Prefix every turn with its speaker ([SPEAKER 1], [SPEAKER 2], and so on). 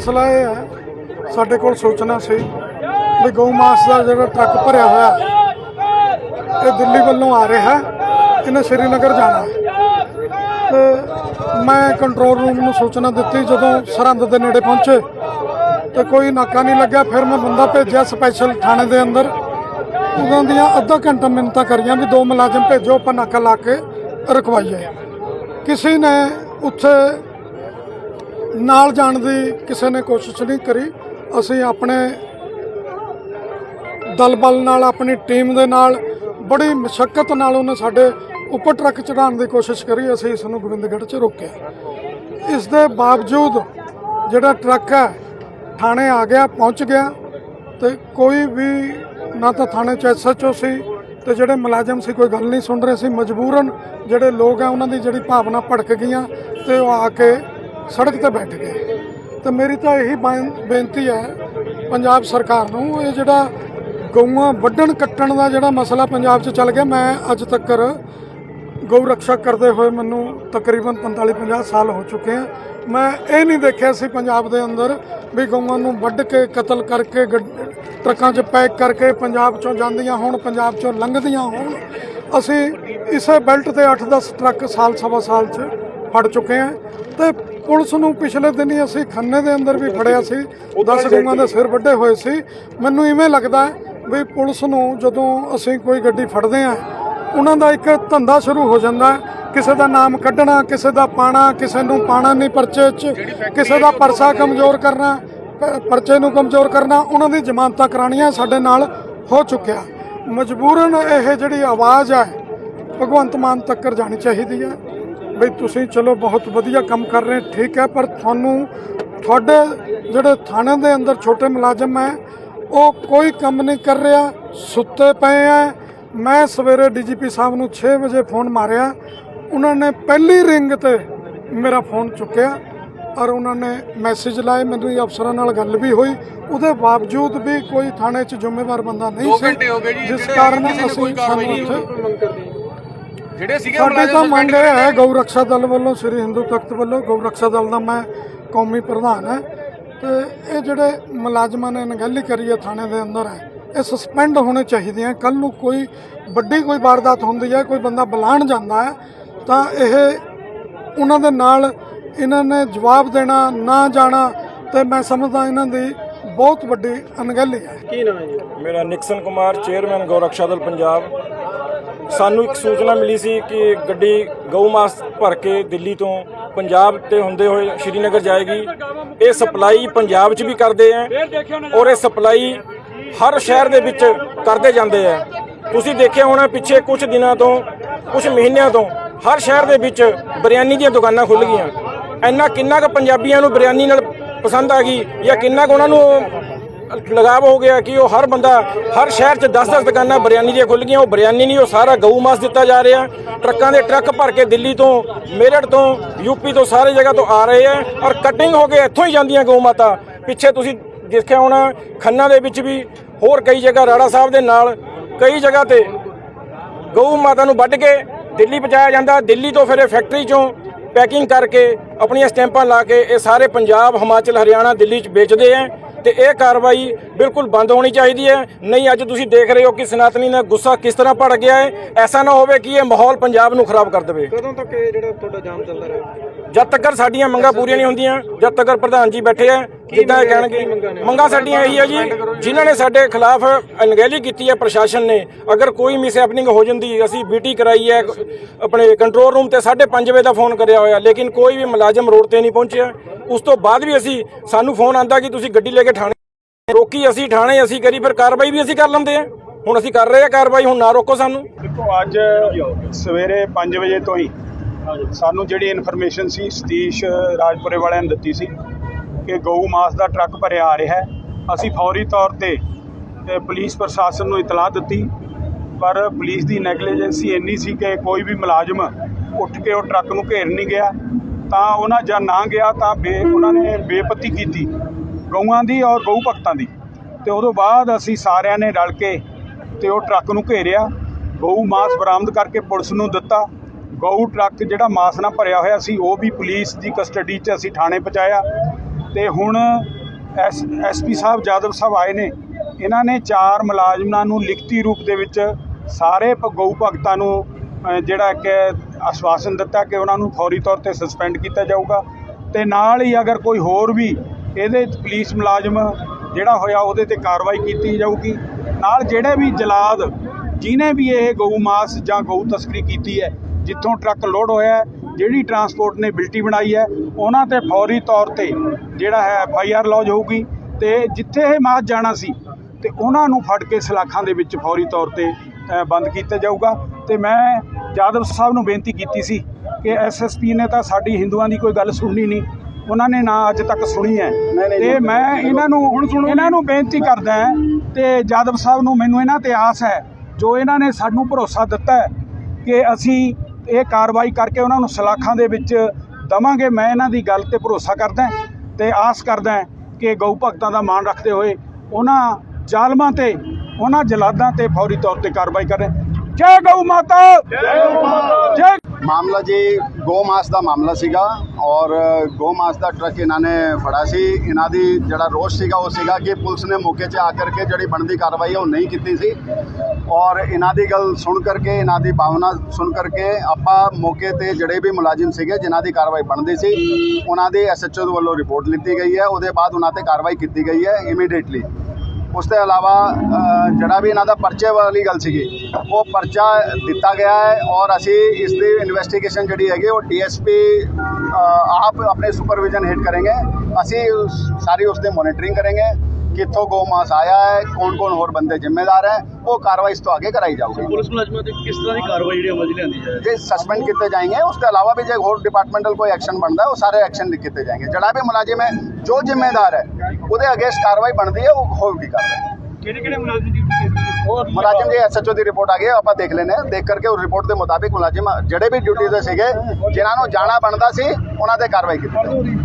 [SPEAKER 1] ਮਸਲਾ ਇਹ ਹੈ, ਸਾਡੇ ਕੋਲ ਸੋਚਣਾ ਸੀ ਵੀ ਗਊ ਮਾਸ ਦਾ ਜਿਹੜਾ ਟਰੱਕ ਭਰਿਆ ਹੋਇਆ, ਇਹ ਦਿੱਲੀ ਵੱਲੋਂ ਆ ਰਿਹਾ, ਇਹਨੇ ਸ਼੍ਰੀਨਗਰ ਜਾਣਾ। ਹੈ ਤੇ ਮੈਂ ਕੰਟਰੋਲ ਰੂਮ ਨੂੰ ਸੂਚਨਾ ਦਿੱਤੀ, ਜਦੋਂ ਸਰਹੰਦ ਦੇ ਨੇੜੇ ਪਹੁੰਚੇ, ਤੇ ਕੋਈ ਨਾਕਾ ਨਹੀਂ ਲੱਗਿਆ, ਫਿਰ ਮੈਂ ਬੰਦਾ ਭੇਜਿਆ ਸਪੈਸ਼ਲ ਥਾਣੇ ਦੇ ਅੰਦਰ। ਉਹਨਾਂ ਦੀਆਂ ਅੱਧਾ ਘੰਟਾ ਮਿੰਨਤਾਂ ਕਰੀਆਂ ਵੀ ਦੋ ਮੁਲਾਜ਼ਮ ਭੇਜੋ, ਆਪਾਂ ਨਾਕਾ ਲਾ ਕੇ ਰਖਵਾਈਏ। ਕਿਸੇ ਨੇ ਉੱਥੇ ਨਾਲ ਜਾਣ ਦੀ ਕਿਸੇ ਨੇ ਕੋਸ਼ਿਸ਼ ਨਹੀਂ ਕਰੀ। ਅਸੀਂ ਆਪਣੇ ਦਲ ਬਲ ਨਾਲ, ਆਪਣੀ ਟੀਮ ਦੇ ਨਾਲ, ਬੜੀ ਮਸ਼ੱਕਤ ਨਾਲ ਉਹਨੇ ਸਾਡੇ ਉੱਪਰ ਟਰੱਕ ਚੜਾਉਣ ਦੀ ਕੋਸ਼ਿਸ਼ ਕਰੀ। ਅਸੀਂ ਇਸ ਨੂੰ ਗੋਬਿੰਦਗੜ੍ਹ 'ਚ ਰੋਕਿਆ। ਇਸ ਦੇ ਬਾਵਜੂਦ ਜਿਹੜਾ ਟਰੱਕ ਹੈ, ਥਾਣੇ ਆ ਗਿਆ, ਪਹੁੰਚ ਗਿਆ ਤੇ ਕੋਈ ਵੀ ਨਾ ਤਾਂ ਥਾਣੇ 'ਚ ਐਸਐਚਓ ਸੀ ਤੇ ਜਿਹੜੇ ਮੁਲਾਜ਼ਮ ਸੀ, ਕੋਈ ਗੱਲ ਨਹੀਂ ਸੁਣ ਰਹੇ ਸੀ। ਮਜਬੂਰਨ ਜਿਹੜੇ ਲੋਕ ਆ, ਉਹਨਾਂ ਦੀ ਜਿਹੜੀ ਭਾਵਨਾ ਭੜਕ ਗਈਆਂ ਤੇ ਉਹ ਆ ਕੇ ਸੜਕ ਤੇ ਬੈਠ ਗਏ। ਤੇ ਮੇਰੀ ਤਾਂ ਇਹੀ ਬੇਨਤੀ ਹੈ, ਪੰਜਾਬ ਸਰਕਾਰ ਨੂੰ, ਇਹ ਜਿਹੜਾ ਗਊਆਂ ਵੱਢਣ, ਕੱਟਣ ਦਾ ਜਿਹੜਾ ਮਸਲਾ ਪੰਜਾਬ 'ਚ ਚੱਲ ਗਿਆ, ਮੈਂ ਅੱਜ ਤੱਕ ਗਊ ਰੱਖਿਆ ਕਰਦੇ ਹੋਏ ਮੈਨੂੰ ਤਕਰੀਬਨ 45 50 ਸਾਲ ਹੋ ਚੁੱਕੇ ਆ। ਮੈਂ ਇਹ ਨਹੀਂ ਦੇਖਿਆ ਸੀ ਪੰਜਾਬ ਦੇ ਅੰਦਰ ਵੀ ਗਊਆਂ ਨੂੰ ਵੱਢ ਕੇ, ਕਤਲ ਕਰਕੇ, ਗੱਡ- ਟਰੱਕਾਂ 'ਚ ਪੈਕ ਕਰਕੇ ਪੰਜਾਬ 'ਚੋਂ ਜਾਂਦੀਆਂ ਹੋਣ, ਪੰਜਾਬ 'ਚੋਂ ਲੰਘਦੀਆਂ ਹੋਣ। ਅਸੀਂ ਇਸੇ ਬੈਲਟ ਤੇ 8-10 ਟਰੱਕ ਸਾਲ ਸਵਾ ਸਾਲ 'ਚ ਫੜ ਚੁੱਕੇ ਆ। ਤੇ ਪੁਲਿਸ ਨੂੰ ਪਿਛਲੇ ਦਿਨੀ ਅਸੀਂ ਖੰਨੇ ਦੇ ਅੰਦਰ ਵੀ ਫੜਿਆ ਸੀ। 10 ਗਊਆਂ ਦੇ ਸਿਰ ਵੱਡੇ ਹੋਏ ਸੀ। ਮੈਨੂੰ ਇਵੇਂ ਲੱਗਦਾ ਹੈ ਵੀ ਪੁਲਿਸ ਨੂੰ ਜਦੋਂ ਅਸੀਂ ਕੋਈ ਗੱਡੀ ਫੜਦੇ ਆ ਉਹਨਾਂ ਦਾ ਇੱਕ ਧੰਦਾ ਸ਼ੁਰੂ ਹੋ ਜਾਂਦਾ। ਹੈ ਕਿਸੇ ਦਾ ਨਾਮ ਕੱਢਣਾ ਕਿਸੇ ਦਾ ਪਾਣਾ ਕਿਸੇ ਨੂੰ ਪਾਣਾ ਨਹੀਂ ਪਰਚੇ 'ਚ। ਕਿਸੇ ਦਾ ਪਰਸਾ ਕਮਜ਼ੋਰ ਕਰਨਾ ਪਰਚੇ ਨੂੰ ਕਮਜ਼ੋਰ ਕਰਨਾ ਉਹਨਾਂ ਦੀ ਜ਼ਮਾਨਤਾਂ ਕਰਾਣੀਆਂ ਸਾਡੇ ਨਾਲ ਹੋ ਚੁੱਕਿਆ। ਮਜਬੂਰਨ ਇਹ ਜਿਹੜੀ ਆਵਾਜ਼ ਹੈ ਭਗਵੰਤ ਮਾਨ ਤੱਕ ਜਾਣੀ ਚਾਹੀਦੀ ਹੈ। ਬਈ ਤੁਸੀਂ ਚਲੋ ਬਹੁਤ ਵਧੀਆ ਕੰਮ ਕਰ ਰਹੇ ਠੀਕ ਹੈ ਪਰ ਤੁਹਾਨੂੰ ਤੁਹਾਡੇ ਜਿਹੜੇ ਥਾਣੇ ਦੇ ਅੰਦਰ ਛੋਟੇ ਮੁਲਾਜ਼ਮ ਹੈ ਉਹ ਕੋਈ ਕੰਮ ਨਹੀਂ ਕਰ ਰਿਹਾ ਸੁੱਤੇ ਪਏ ਆ ਮੈਂ ਸਵੇਰੇ ਡੀਜੀਪੀ ਸਾਹਿਬ ਨੂੰ 6 ਵਜੇ ਫੋਨ ਮਾਰਿਆ। ਉਹਨਾਂ ਨੇ ਪਹਿਲੀ ਰਿੰਗ ਤੇ ਮੇਰਾ ਫੋਨ ਚੁੱਕਿਆ ਔਰ ਉਹਨਾਂ ਨੇ ਮੈਸੇਜ ਲਾਏ ਮੈਨੂੰ ਇਹ ਅਫਸਰਾਂ ਨਾਲ ਗੱਲ ਵੀ ਹੋਈ। ਉਹਦੇ ਬਾਵਜੂਦ ਵੀ ਕੋਈ ਥਾਣੇ 'ਚ ਜ਼ਿੰਮੇਵਾਰ ਬੰਦਾ ਨਹੀਂ ਸੀ। ਜਿਸ ਕਾਰਨ ਅਸੀਂ
[SPEAKER 2] ਕੋਈ ਕਾਰਵਾਈ
[SPEAKER 1] ਸਾਨੂੰ
[SPEAKER 2] ਜਿਹੜੇ ਸੀਗੇ
[SPEAKER 1] ਸਾਡੇ ਤਾਂ ਮੰਗ ਇਹ ਹੈ ਗਊ ਰੱਖਿਆ ਦਲ ਵੱਲੋਂ ਸ੍ਰੀ ਹਿੰਦੂ ਤਖਤ ਵੱਲੋਂ ਗਊ ਰੱਖਿਆ ਦਲ ਦਾ ਮੈਂ ਕੌਮੀ ਪ੍ਰਧਾਨ ਹੈ। ਤੇ ਇਹ ਜਿਹੜੇ ਮੁਲਾਜ਼ਮਾਂ ਨੇ ਅਣਗਹਿਲੀ ਕਰੀ ਹੈ ਥਾਣੇ ਦੇ ਅੰਦਰ ਹੈ ਇਹ ਸਸਪੈਂਡ ਹੋਣੇ ਚਾਹੀਦੇ ਆ। ਕੱਲ ਨੂੰ ਕੋਈ ਵੱਡੀ ਕੋਈ ਵਾਰਦਾਤ ਹੁੰਦੀ ਹੈ ਕੋਈ ਬੰਦਾ ਬੁਲਾਣ ਜਾਂਦਾ ਹੈ ਤਾਂ ਇਹ ਉਹਨਾਂ ਦੇ ਨਾਲ ਇਹਨਾਂ ਨੇ ਜਵਾਬ ਦੇਣਾ ਨਾ ਜਾਣਾ ਤੇ ਮੈਂ ਸਮਝਦਾ ਇਹਨਾਂ ਦੀ ਬਹੁਤ ਵੱਡੀ ਅਣਗਹਿਲੀ ਹੈ।
[SPEAKER 3] ਮੇਰਾ ਨਿਕਸਨ ਕੁਮਾਰ ਚੇਅਰਮੈਨ ਗੌਰਕਸ਼ਾ ਦਲ ਪੰਜਾਬ। ਸਾਨੂੰ ਇੱਕ ਸੂਚਨਾ ਮਿਲੀ ਸੀ ਕਿ ਗੱਡੀ ਗਊ ਮਾਸ ਭਰ ਕੇ ਦਿੱਲੀ ਤੋਂ ਪੰਜਾਬ ਤੇ ਹੁੰਦੇ ਹੋਏ ਸ਼੍ਰੀਨਗਰ ਜਾਏਗੀ। ਇਹ ਸਪਲਾਈ ਪੰਜਾਬ 'ਚ ਵੀ ਕਰਦੇ ਆ ਔਰ ਇਹ ਸਪਲਾਈ ਹਰ ਸ਼ਹਿਰ ਦੇ ਵਿੱਚ ਕਰਦੇ ਜਾਂਦੇ ਆ। ਤੁਸੀਂ ਦੇਖਿਆ ਹੋਣਾ ਪਿੱਛੇ ਕੁਝ ਦਿਨਾਂ ਤੋਂ ਕੁਝ ਮਹੀਨਿਆਂ ਤੋਂ ਹਰ ਸ਼ਹਿਰ ਦੇ ਵਿੱਚ ਬਿਰਿਆਨੀ ਦੀਆਂ ਦੁਕਾਨਾਂ ਖੁੱਲ ਗਈਆਂ। ਇੰਨਾ ਕਿੰਨਾ ਕੁ ਪੰਜਾਬੀਆਂ ਨੂੰ ਬਿਰਿਆਨੀ ਨਾਲ ਪਸੰਦ ਆ ਗਈ ਜਾਂ ਕਿੰਨਾ ਕੁ ਉਹਨਾਂ ਨੂੰ ਲਗਾਵ ਹੋ ਗਿਆ ਕਿ ਉਹ ਹਰ ਬੰਦਾ, ਹਰ ਸ਼ਹਿਰ 'ਚ 10-10 ਦੁਕਾਨਾਂ ਬਰਿਆਨੀ ਦੀਆਂ ਖੁੱਲ ਗਈਆਂ, ਉਹ ਬਰਿਆਨੀ ਨਹੀਂ, ਉਹ ਸਾਰਾ ਗਊ ਮਾਸ ਦਿੱਤਾ ਜਾ ਰਿਹਾ। ਟਰੱਕਾਂ ਦੇ ਟਰੱਕ ਭਰ ਕੇ ਦਿੱਲੀ ਤੋਂ, ਮੇਰਠ ਤੋਂ ਯੂਪੀ ਤੋਂ, ਸਾਰੇ ਜਗ੍ਹਾ ਤੋਂ ਆ ਰਹੇ ਆ ਔਰ ਕਟਿੰਗ ਹੋ ਕੇ ਇੱਥੋਂ ਹੀ ਜਾਂਦੀਆਂ ਗਊ ਮਾਤਾ। ਪਿੱਛੇ ਤੁਸੀਂ ਦੇਖਿਆ ਹੋਣਾ, ਖੰਨਾ ਦੇ ਵਿੱਚ ਵੀ ਹੋਰ ਕਈ ਜਗ੍ਹਾ, ਰਾੜਾ ਸਾਹਿਬ ਦੇ ਨਾਲ ਕਈ ਜਗ੍ਹਾ ਤੇ ਗਊ ਮਾਤਾ ਨੂੰ ਵੱਢ ਕੇ ਦਿੱਲੀ ਪਹੁੰਚਾਇਆ ਜਾਂਦਾ। ਦਿੱਲੀ ਤੋਂ ਫਿਰ ਇਹ ਫੈਕਟਰੀ ਚੋਂ ਪੈਕਿੰਗ ਕਰਕੇ ਆਪਣੀਆਂ ਸਟੈਂਪਾਂ ਲਾ ਕੇ ਇਹ ਸਾਰੇ ਪੰਜਾਬ, ਹਿਮਾਚਲ, ਹਰਿਆਣਾ, ਦਿੱਲੀ 'ਚ ਵੇਚਦੇ ਆ। ਤੇ ਇਹ ਕਾਰਵਾਈ ਬਿਲਕੁਲ ਬੰਦ ਹੋਣੀ ਚਾਹੀਦੀ ਹੈ। ਨਹੀਂ ਅੱਜ ਤੁਸੀਂ ਦੇਖ ਰਹੇ ਹੋ ਕਿ ਸਨਾਤਨੀ ਦਾ ਗੁੱਸਾ ਕਿਸ ਤਰ੍ਹਾਂ ਭੜ ਗਿਆ ਹੈ। ਐਸਾ ਨਾ ਹੋਵੇ ਕਿ ਇਹ ਮਾਹੌਲ ਪੰਜਾਬ ਨੂੰ ਖਰਾਬ ਕਰ ਦੇਵੇ।
[SPEAKER 4] ਕਦੋਂ ਤੱਕ ਇਹ ਜਿਹੜਾ ਤੁਹਾਡਾ ਜਾਮ ਚੱਲਦਾ ਰਿਹਾ?
[SPEAKER 3] ਜਦ ਤੱਕ ਸਾਡੀਆਂ ਮੰਗਾਂ ਪੂਰੀਆਂ ਨਹੀਂ ਹੁੰਦੀਆਂ ਜਦ ਤੱਕ ਪ੍ਰਧਾਨ ਜੀ ਬੈਠੇ ਆ ਇਹ ਕਹਿਣਗੇ? ਮੰਗਾਂ ਸਾਡੀਆਂ ਇਹੀ ਆ ਜੀ ਜਿਨ੍ਹਾਂ ਨੇ ਸਾਡੇ ਖਿਲਾਫ ਅਣਗਹਿਲੀ ਕੀਤੀ ਹੈ ਪ੍ਰਸ਼ਾਸਨ ਨੇ ਅਗਰ ਕੋਈ ਮਿਸ ਹੈਪਨਿੰਗ ਹੋ ਜਾਂਦੀ ਅਸੀਂ ਬੀਟੀ ਕਰਾਈ ਹੈ ਆਪਣੇ ਕੰਟਰੋਲ ਰੂਮ ਤੇ 5:30 ਵਜੇ ਦਾ ਫੋਨ ਕਰਿਆ ਹੋਇਆ ਲੇਕਿਨ ਕੋਈ ਵੀ ਮੁਲਾਜ਼ਮ ਰੋਡ ਤੇ ਨਹੀਂ ਪਹੁੰਚਿਆ। ਉਸ ਤੋਂ ਬਾਅਦ ਵੀ ਅਸੀਂ ਸਾਨੂੰ ਫੋਨ ਆਂਦਾ ਕਿ ਤੁਸੀਂ ਗੱਡੀ ਲੈ ਕੇ ਥਾਣੇ ਰੋਕੀ ਅਸੀਂ ਥਾਣੇ ਅਸੀਂ ਕਰੀ ਫਿਰ ਕਾਰਵਾਈ ਵੀ ਅਸੀਂ ਕਰ ਲੈਂਦੇ ਆ ਹੁਣ ਅਸੀਂ ਕਰ ਰਹੇ ਆ ਕਾਰਵਾਈ ਹੁਣ ਨਾ ਰੋਕੋ ਸਾਨੂੰ।
[SPEAKER 5] ਦੇਖੋ ਅੱਜ ਸਵੇਰੇ 5 ਵਜੇ ਤੋਂ ਹੀ ਸਾਨੂੰ ਜਿਹੜੀ ਇਨਫੋਰਮੇਸ਼ਨ ਸੀ ਸਤੀਸ਼ ਰਾਜਪੁਰੇ ਵਾਲਿਆਂ ਨੇ ਦਿੱਤੀ ਸੀ। ਕਿ ਗਊ ਮਾਸ ਦਾ ਟਰੱਕ ਭਰਿਆ ਆ ਰਿਹਾ ਹੈ। ਅਸੀਂ ਫੌਰੀ ਤੌਰ ਤੇ ਪੁਲਿਸ ਪ੍ਰਸ਼ਾਸਨ ਨੂੰ ਇਤਲਾਹ ਦਿੱਤੀ, ਪਰ ਪੁਲਿਸ ਦੀ ਨੈਗਲੀਜੈਂਸੀ ਇੰਨੀ ਸੀ ਕਿ ਕੋਈ ਵੀ ਮੁਲਾਜ਼ਮ ਉੱਠ ਕੇ ਉਹ ਟਰੱਕ ਨੂੰ ਘੇਰ ਨਹੀਂ ਗਿਆ। ਤਾਂ ਉਹਨਾਂ ਜਾਂ ਨਾ ਗਿਆ ਤਾਂ ਬੇ, ਉਹਨਾਂ ਨੇ ਬੇਪਤੀ ਕੀਤੀ ਗਊਆਂ ਦੀ ਔਰ ਗਊ ਭਗਤਾਂ ਦੀ। ਤੇ ਉਦੋਂ ਬਾਅਦ ਅਸੀਂ ਸਾਰਿਆਂ ਨੇ ਰਲ ਕੇ ਤੇ ਉਹ ਟਰੱਕ ਨੂੰ ਘੇਰਿਆ। ਗਊ ਮਾਸ ਬਰਾਮਦ ਕਰਕੇ ਪੁਲਿਸ ਨੂੰ ਦਿੱਤਾ। ਗਊ ਟਰੱਕ ਜਿਹੜਾ ਮਾਸ ਨਾਲ ਭਰਿਆ ਹੋਇਆ ਸੀ, ਉਹ ਵੀ ਪੁਲਿਸ ਦੀ ਕਸਟਡੀ 'ਚ ਅਸੀਂ ਥਾਣੇ ਪਹੁੰਚਾਇਆ। ਤੇ ਹੁਣ ਐਸ ਐਸਪੀ ਸਾਹਿਬ ਜਾਦਵ ਸਾਹਿਬ ਆਏ ਨੇ। ਇਹਨਾਂ ਨੇ ਚਾਰ ਮੁਲਾਜ਼ਮਾਂ ਨੂੰ ਲਿਖਤੀ ਰੂਪ ਦੇ ਵਿੱਚ ਸਾਰੇ ਭ- ਗਊ ਭਗਤਾਂ ਨੂੰ ਜਿਹੜਾ ਕਿ ਆਸ਼ਵਾਸਨ ਦਿੱਤਾ ਕਿ ਉਹਨਾਂ ਨੂੰ ਫੌਰੀ ਤੌਰ ਤੇ ਸਸਪੈਂਡ ਕੀਤਾ ਜਾਊਗਾ। ਤੇ ਨਾਲ ਹੀ ਅਗਰ ਕੋਈ ਹੋਰ ਵੀ ਇਹਦੇ ਪੁਲਿਸ ਮੁਲਾਜ਼ਮ ਜਿਹੜਾ ਹੋਇਆ ਉਹਦੇ ਤੇ ਕਾਰਵਾਈ ਕੀਤੀ ਜਾਊਗੀ। ਨਾਲ ਜਿਹੜੇ ਵੀ ਜਲਾਦ ਜਿਨੇ ਵੀ ਇਹ ਗਊ ਮਾਸ ਜਾਂ ਗਊ ਤਸਕਰੀ ਕੀਤੀ ਹੈ, ਜਿੱਥੋਂ ਟਰੱਕ ਲੋਡ ਹੋਇਆ ਜਿਹੜੀ ਟਰਾਂਸਪੋਰਟ ਨੇ ਬਿਲਟੀ ਬਣਾਈ ਹੈ ਉਹਨਾਂ ਤੇ ਫੌਰੀ ਤੌਰ ਤੇ ਜਿਹੜਾ ਹੈ ਐਫ ਆਈ ਆਰ ਲੌਜ ਹੋਊਗੀ ਤੇ ਜਿੱਥੇ ਇਹ ਮਾਸ ਜਾਣਾ ਸੀ ਤੇ ਉਹਨਾਂ ਨੂੰ ਫੜ ਕੇ ਸਲਾਖਾਂ ਦੇ ਵਿੱਚ ਫੌਰੀ ਤੌਰ ਤੇ ਬੰਦ ਕੀਤਾ ਜਾਊਗਾ। ਤੇ ਮੈਂ ਜਾਦਵ ਸਾਹਿਬ ਨੂੰ ਬੇਨਤੀ ਕੀਤੀ ਸੀ ਕਿ ਐਸਐਸਪੀ ਨੇ ਤਾਂ ਸਾਡੀ ਹਿੰਦੂਆਂ ਦੀ ਕੋਈ ਗੱਲ ਸੁਣਨੀ ਨਹੀਂ। ਉਹਨਾਂ ਨੇ ਨਾ ਅੱਜ ਤੱਕ ਸੁਣੀ ਹੈ। ਤੇ ਮੈਂ ਇਹਨਾਂ ਨੂੰ ਹੁਣ ਸੁਣੋ। ਇਹਨਾਂ ਨੂੰ ਬੇਨਤੀ ਕਰਦਾ ਤੇ ਜਾਦਵ ਸਾਹਿਬ ਨੂੰ ਮੈਨੂੰ ਇਹਨਾਂ ਤੇ ਆਸ ਹੈ ਜੋ ਇਹਨਾਂ ਨੇ ਸਾਨੂੰ ਭਰੋਸਾ ਦਿੱਤਾ ਹੈ ਕਿ ਅਸੀਂ ਇਹ ਕਾਰਵਾਈ ਕਰਕੇ ਉਹਨਾਂ ਨੂੰ ਸਲਾਖਾਂ ਦੇ ਵਿੱਚ ਦਵਾਂਗੇ। ਮੈਂ ਇਹਨਾਂ ਦੀ ਗੱਲ ਤੇ ਭਰੋਸਾ ਕਰਦਾ ਤੇ ਆਸ ਕਰਦਾ ਕਿ ਗਊ ਭਗਤਾਂ ਦਾ ਮਾਣ ਰੱਖਦੇ ਹੋਏ ਉਹਨਾਂ ਜ਼ਾਲਮਾਂ ਤੇ ਉਹਨਾਂ ਜਲਾਦਾਂ ਤੇ ਫੌਰੀ ਤੌਰ ਤੇ ਕਾਰਵਾਈ ਕਰੇ। ਜੈ ਗਊ ਮਾਤਾ! ਜੈ ਗਊ ਮਾਤਾ! ਜੈ
[SPEAKER 2] ਮਾਮਲਾ ਜੀ ਗੋ ਮਾਸ ਦਾ ਮਾਮਲਾ ਸੀਗਾ ਔਰ ਗੋ ਮਾਸ ਦਾ ਟਰੱਕ ਇਹਨਾਂ ਨੇ ਫੜਾ ਸੀ ਇਹਨਾਂ ਦੀ ਜਿਹੜਾ ਰੋਸ਼ ਸੀਗਾ ਉਹ ਸੀਗਾ ਕਿ ਪੁਲਿਸ ਨੇ ਮੌਕੇ 'ਤੇ ਆ ਕਰਕੇ ਜਿਹੜੀ ਬਣਦੀ ਕਾਰਵਾਈ ਉਹ ਨਹੀਂ ਕੀਤੀ ਸੀ ਔਰ ਇਹਨਾਂ ਦੀ ਗੱਲ ਸੁਣ ਕਰਕੇ ਇਹਨਾਂ ਦੀ ਭਾਵਨਾ ਸੁਣ ਕਰਕੇ ਆਪਾਂ ਮੌਕੇ ਤੇ ਜਿਹੜੇ ਵੀ ਮੁਲਾਜ਼ਮ ਸੀਗੇ ਜਿਨ੍ਹਾਂ ਦੀ ਕਾਰਵਾਈ ਬਣਦੀ ਸੀ ਉਹਨਾਂ ਦੀ ਐਸਐਚਓ ਵੱਲੋਂ ਰਿਪੋਰਟ ਲਿੱਤੀ ਗਈ ਹੈ ਉਹਦੇ ਬਾਅਦ ਉਹਨਾਂ ਤੇ ਕਾਰਵਾਈ ਕੀਤੀ ਗਈ ਹੈ ਇਮੀਡੀਏਟਲੀ ਉਸ ਤੋਂ ਇਲਾਵਾ ਜਿਹੜਾ ਵੀ ਇਹਨਾਂ ਦਾ ਪਰਚੇ ਵਾਲੀ ਗੱਲ ਸੀਗੀ, ਉਹ ਪਰਚਾ ਦਿੱਤਾ ਗਿਆ ਹੈ ਔਰ ਅਸੀਂ ਇਸ ਦੀ ਇਨਵੈਸਟੀਗੇਸ਼ਨ ਜਿਹੜੀ ਹੈਗੀ ਉਹ ਡੀਐਸਪੀ ਆਪ ਆਪਣੇ ਸੁਪਰਵਿਜ਼ਨ ਹੇਠ ਕਰਾਂਗੇ। ਅਸੀਂ ਸਾਰੀ ਉਸ 'ਤੇ ਮੋਨੀਟਰਿੰਗ ਕਰਾਂਗੇ। ਕਿੱਥੋਂ ਗੋਮਾਸ ਆਇਆ ਹੈ ਕੌਣ-ਕੌਣ ਹੋਰ ਬੰਦੇ ਜ਼ਿੰਮੇਦਾਰ ਹੈ ਉਹ ਕਾਰਵਾਈ ਇਸ ਤੋਂ ਅੱਗੇ ਕਰਾਈ ਜਾਊਗੀ।
[SPEAKER 6] ਪੁਲਿਸ ਮੁਲਾਜ਼ਮਾਂ ਤੇ ਕਿਸ ਤਰ੍ਹਾਂ ਦੀ ਕਾਰਵਾਈ ਜਿਹੜੀ ਅਮਲ ਲਿਆਂਦੀ ਜਾਏ?
[SPEAKER 2] ਜੇ ਸਸਪੈਂਡ ਕੀਤੇ ਜਾਣਗੇ ਉਸ ਤੋਂ ਇਲਾਵਾ ਵੀ ਜੇ ਹੋਰ ਡਿਪਾਰਟਮੈਂਟਲ ਕੋਈ ਐਕਸ਼ਨ ਬਣਦਾ ਉਹ ਸਾਰੇ ਐਕਸ਼ਨ ਕੀਤੇ ਜਾਣਗੇ ਜਿਹੜਾ ਵੀ ਮੁਲਾਜ਼ਮ ਹੈ ਜੋ ਜ਼ਿੰਮੇਦਾਰ ਹੈ ਉਹਦੇ ਅਗੇਂਸਟ ਕਾਰਵਾਈ ਬਣਦੀ ਹੈ ਉਹ ਹੋਊਗੀ ਕਾਰਵਾਈ।
[SPEAKER 4] ਕਿਹੜੇ ਕਿਹੜੇ ਮੁਲਾਜ਼ਮ ਦੀ
[SPEAKER 2] ਮੁਲਾਜ਼ਮ ਜੀ ਐਸਐਚਓ ਦੀ ਰਿਪੋਰਟ ਆ ਗਈ ਆਪਾਂ ਦੇਖ ਲੈਨੇ ਦੇਖ ਕਰਕੇ ਉਹ ਰਿਪੋਰਟ ਦੇ ਮੁਤਾਬਿਕ ਮੁਲਾਜ਼ਮ ਜਿਹੜੇ ਵੀ ਡਿਊਟੀ ਤੇ ਸੀਗੇ ਜਿਨ੍ਹਾਂ ਨੂੰ ਜਾਣਾ ਬਣਦਾ ਸੀ ਉਹਨਾਂ ਤੇ ਕਾਰਵਾਈ ਕੀਤੀ